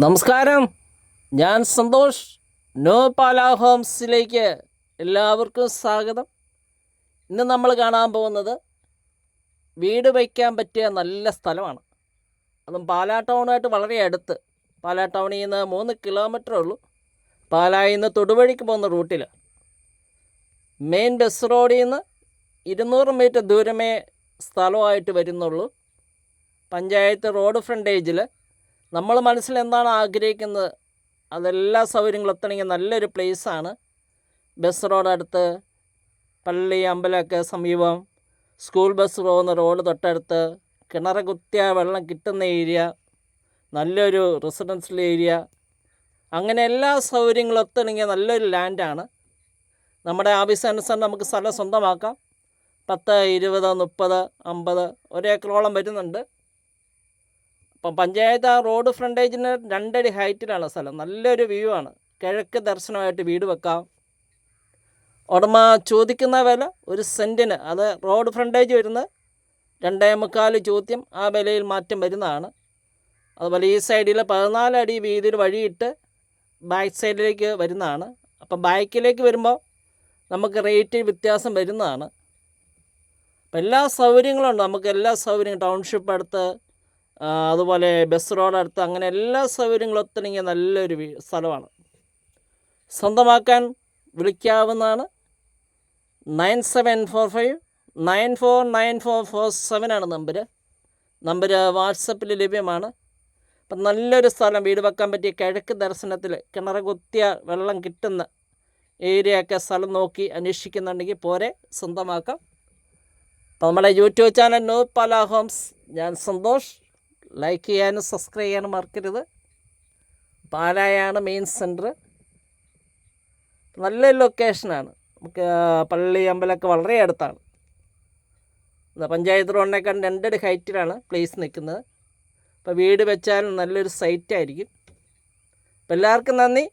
നമസ്കാരം. ഞാൻ സന്തോഷ്. നോ പാല ഹോംസിലേക്ക് എല്ലാവർക്കും സ്വാഗതം. ഇന്ന് നമ്മൾ കാണാൻ പോകുന്നത് വീട് വയ്ക്കാൻ പറ്റിയ നല്ല സ്ഥലമാണ്. അതും പാലാ ടൗണായിട്ട് വളരെ അടുത്ത്. പാലാ ടൗണിൽ നിന്ന് മൂന്ന് കിലോമീറ്റർ ഉള്ളൂ. പാലായിൽ നിന്ന് തൊടുവഴിക്ക് പോകുന്ന റൂട്ടിൽ. മെയിൻ ബസ് റോഡിൽ നിന്ന് ഇരുന്നൂറ് മീറ്റർ ദൂരമേ സ്ഥലമായിട്ട് വരുന്നുള്ളൂ. പഞ്ചായത്ത് റോഡ് ഫ്രണ്ടേജിൽ നമ്മൾ മനസ്സിൽ എന്താണ് ആഗ്രഹിക്കുന്നത്? അതെല്ലാ സൗകര്യങ്ങളും എത്തണമെങ്കിൽ നല്ലൊരു പ്ലേസാണ് ബസ് റോഡ് അടുത്ത് പള്ളി അമ്പലമൊക്കെ സമീപം. സ്കൂൾ ബസ് പോകുന്ന റോഡ് തൊട്ടടുത്ത് കിണറ് കുത്തിയ വെള്ളം കിട്ടുന്ന ഏരിയ നല്ലൊരു റെസിഡൻഷ്യൽ ഏരിയ അങ്ങനെ എല്ലാ സൗകര്യങ്ങളും എത്തണമെങ്കിൽ നല്ലൊരു ലാൻഡാണ് നമ്മുടെ ആവശ്യാനുസരണം നമുക്ക് സ്ഥലം സ്വന്തമാക്കാം. പത്ത് ഇരുപത് മുപ്പത് അമ്പത് ഒരേക്കറോളം വരുന്നുണ്ട്. അപ്പം പഞ്ചായത്ത് ആ റോഡ് ഫ്രണ്ടേജിന് രണ്ടടി ഹൈറ്റിലാണ് സ്ഥലം. നല്ലൊരു വ്യൂ ആണ്. കിഴക്ക് ദർശനമായിട്ട് വീട് വെക്കാം. ഉടമ ചോദിക്കുന്ന വില ഒരു സെന്റിന് അത് റോഡ് ഫ്രണ്ടേജ് വരുന്നത് രണ്ടേ മുക്കാൽ ചോദ്യം ആ വിലയിൽ മാറ്റം വരുന്നതാണ്. അതുപോലെ ഈ സൈഡിൽ പതിനാല് അടി വീതിയിൽ വഴിയിട്ട് ബാക്ക് സൈഡിലേക്ക് വരുന്നതാണ്. അപ്പം ബാക്കിലേക്ക് വരുമ്പോൾ നമുക്ക് റേറ്റ് വ്യത്യാസം വരുന്നതാണ്. അപ്പം എല്ലാ സൗകര്യങ്ങളും ഉണ്ട്. നമുക്ക് എല്ലാ സൗകര്യങ്ങളും ടൗൺഷിപ്പ് അടുത്ത് അതുപോലെ ബസ് റോഡ് അടുത്ത് അങ്ങനെ എല്ലാ സൗകര്യങ്ങളും ഒത്തിണങ്ങിയ നല്ലൊരു സ്ഥലമാണ്. സ്വന്തമാക്കാൻ വിളിക്കാവുന്നതാണ്. Nine seven four five nine four nine four four seven ആണ് നമ്പർ നമ്പർ വാട്സപ്പിൽ ലഭ്യമാണ്. അപ്പം നല്ലൊരു സ്ഥലം വീട് വെക്കാൻ പറ്റിയ കിഴക്ക് ദർശനത്തിൽ കിണർ കുത്തിയ വെള്ളം കിട്ടുന്ന ഏരിയയൊക്കെ സ്ഥലം നോക്കി അന്വേഷിക്കുന്നുണ്ടെങ്കിൽ പോരെ സ്വന്തമാക്കാം. അപ്പോൾ നമ്മുടെ യൂട്യൂബ് ചാനൽ നോ പല ഹോംസ് ഞാൻ സന്തോഷ്. ലൈക്ക് ചെയ്യാനും സബ്സ്ക്രൈബ് ചെയ്യാനും മറക്കരുത്. പാലായാണ് മെയിൻ സെന്റർ നല്ല ലൊക്കേഷനാണ് നമുക്ക് പള്ളി അമ്പലമൊക്കെ വളരെ അടുത്താണ്. പഞ്ചായത്ത് റോഡിനേക്കാൾ രണ്ടടി ഹൈറ്റിലാണ് പ്ലേസ് നിൽക്കുന്നത്. അപ്പോൾ വീട് വെച്ചാൽ നല്ലൊരു സൈറ്റായിരിക്കും അപ്പോൾ എല്ലാവർക്കും നന്ദി.